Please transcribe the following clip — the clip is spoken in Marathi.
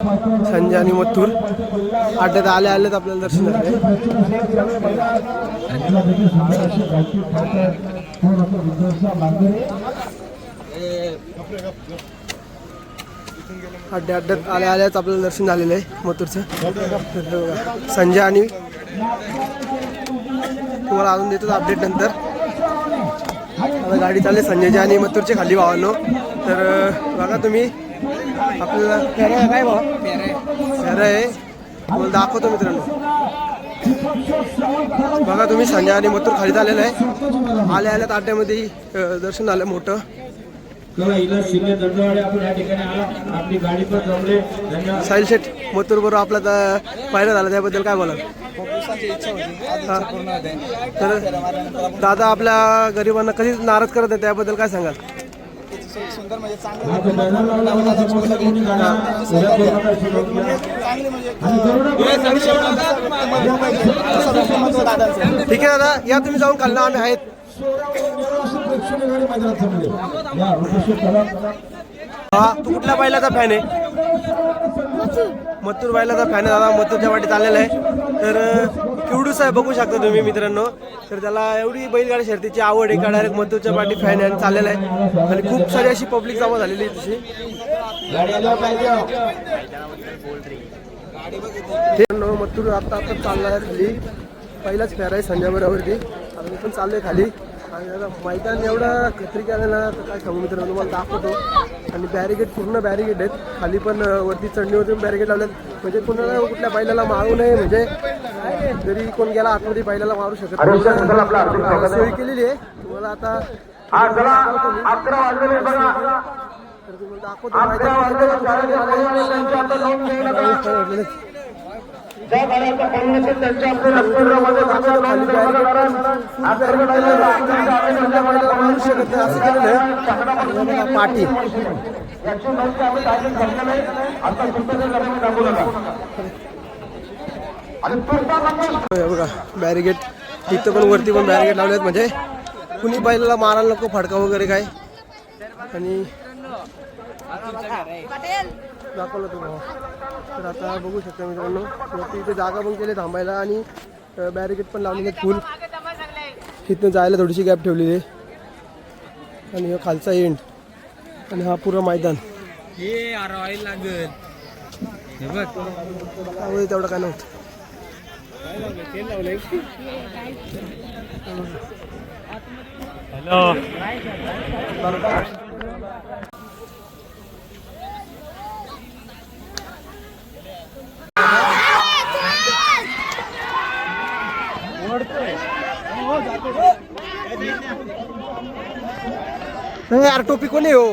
संजय आणि मथुर. अड्ड्यात आले आलेत आपल्याला दर्शन झाले अड्ड्या अड्ड्यात आल्या आल्याच आपल्याला दर्शन झालेलं आहे मथुरचं. संजय आणि तुम्हाला अजून देतो अपडेट नंतर. आता गाडी चालली संजयची आणि मथुरचे खाली वाहनो तर बघा तुम्ही. आपल्याला पेरा आहे काय भाव आहे तुम्हाला दाखवतो मित्रांनो. बघा तुम्ही संजय आणि मथुर खाली झालेलं आहे. आल्या आल्या ताट्यामध्ये दर्शन झालं मोठं. साहिल शेठ मथुर बरोबर आपला पाहिलं झालं. त्याबद्दल काय बोला तर दादा आपल्या गरिबांना कधीच नाराज करत नाही त्याबद्दल काय सांगाल? सुंदर म्हणजे चांगले ठीक आहे दादा या तुम्ही जाऊन खाल्ला आम्ही आहेत. हा तू कुठल्या बैलाचा फॅन आहे? मथुर बैलाचा फॅन आहे दादा मथुरच्या वाटीत आलेला आहे. तर किवडूस आहे बघू शकता तुम्ही मित्रांनो. तर त्याला एवढी बैलगाडी शर्तीची आवड आहे. का डायरेक्ट मधूच्या पाठी फॅन आहे चाललेला आहे. आणि खूप सारी अशी पब्लिक जमा झालेली आहे तशी गाडी आल्यावर मथुर आता आता चालला आहे खाली. पहिलाच फेर आहे संजय आता मी पण चाललोय खाली. मैदान एवढं खत्री केलं ना तर काय सांगू मित्रांनो तुम्हाला दाखवतो. आणि बॅरिगेड पूर्ण बॅरिगेड आहेत. खाली पण वरती चढणीवरती बॅरिगेड लावलेत म्हणजे कुणाला कुठल्या बैलाला मारू नये म्हणजे जरी कोण गेला आतमध्ये बैलाला मारू शकत नाही. सोय केलेली आहे. तुम्हाला आता दाखवतो. ज्या त्यांच्या आपल्या शकत. नाही असं बघा, याची आम्ही नाही आता तुमच्या दाखवू नका. बॅरिगेट इथं पण वरती पण बॅरिगेट लावलेत. म्हणजे कुणी बैलाला मारायला नको फडका वगैरे काय. आणि दाखवलं तुम्हाला. तर आता बघू शकता मित्रांनो वरती इथे जागा पण केली थांबायला आणि बॅरिगेट पण लावलेले फुल इथनं जायला थोडीशी गॅप ठेवलेली आहे. आणि हा खालचा एंड आणि हा पुरा मैदान. हे हे त्यामुळे तेवढं काय नव्हतं. हो, नाही यार टोपी कोणी हो?